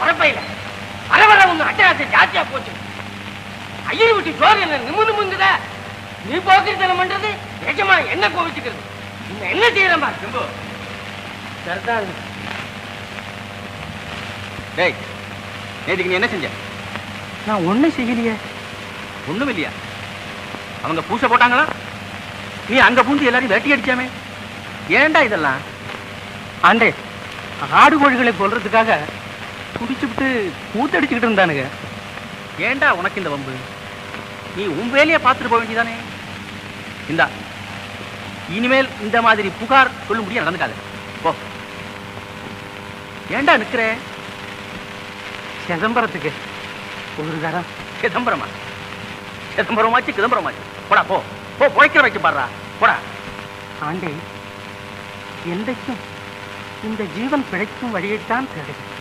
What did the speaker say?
குறப்பையில வர வர ஒண்ணு அட்டகாசை ஜாஸ்தியா போச்சு. ஐயர் விட்டு சோறு என்ன நிம்மு நிம்முங்குத நீ போக்கிருத்தனம் பண்றது நிஜமா என்ன கோவிச்சுக்கிறது இன்னும் என்ன செய்யறமா செம்பு. சரிதான் டேய் நேற்றுக்கு நீ என்ன செஞ்ச? நான் ஒண்ணும் செய்யலையே. ஒண்ணும் இல்லையா? அவங்க பூசை போட்டாங்களா? நீ அங்க பூந்து எல்லாரையும் வெட்டி அடிச்சாமே? ஏன்டா இதெல்லாம்? ஆண்டே ஆடு கோழிகளை கொல்றதுக்காக குடிச்சுவிட்டு கூத்தடிச்சுக்கிட்டு இருந்தானுங்க. ஏண்டா உனக்கு இந்த வம்பு? நீ உன் வேலையை பார்த்துட்டு போக வேண்டியதானே இந்தா இனிமேல் இந்த மாதிரி புகார் சொல்ல முடியும் நடந்துக்காது. போ. ஏண்டா நிற்கிற சிதம்பரத்துக்கு ஒரு தரம் சிதம்பரமா? சிதம்பரமாச்சு சிதம்பரமாச்சு போடா போ. போ புழைக்கிற வச்சு பாடுறா. போடா. ஆண்டே என்றைக்கும் இந்த ஜீவன் பிழைக்கும் வழியைத்தான் தேடுகிறேன்.